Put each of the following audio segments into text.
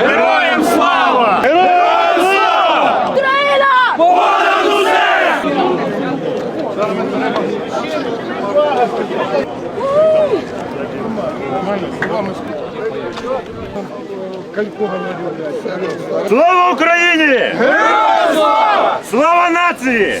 Героям слава! Героям слава! Україна! Слава Україні! Героям слава! Слава нації!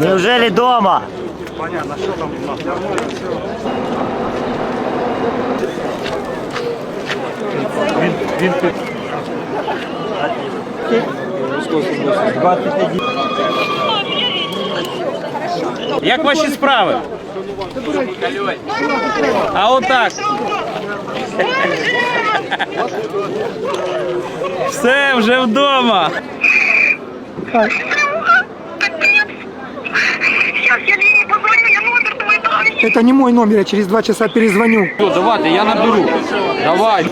Неужели дома? Як ваші справи? А отак. Все, вже вдома. Я я. Это не мой номер, я через два часа перезвоню. Все, давайте, я наберу. Давай.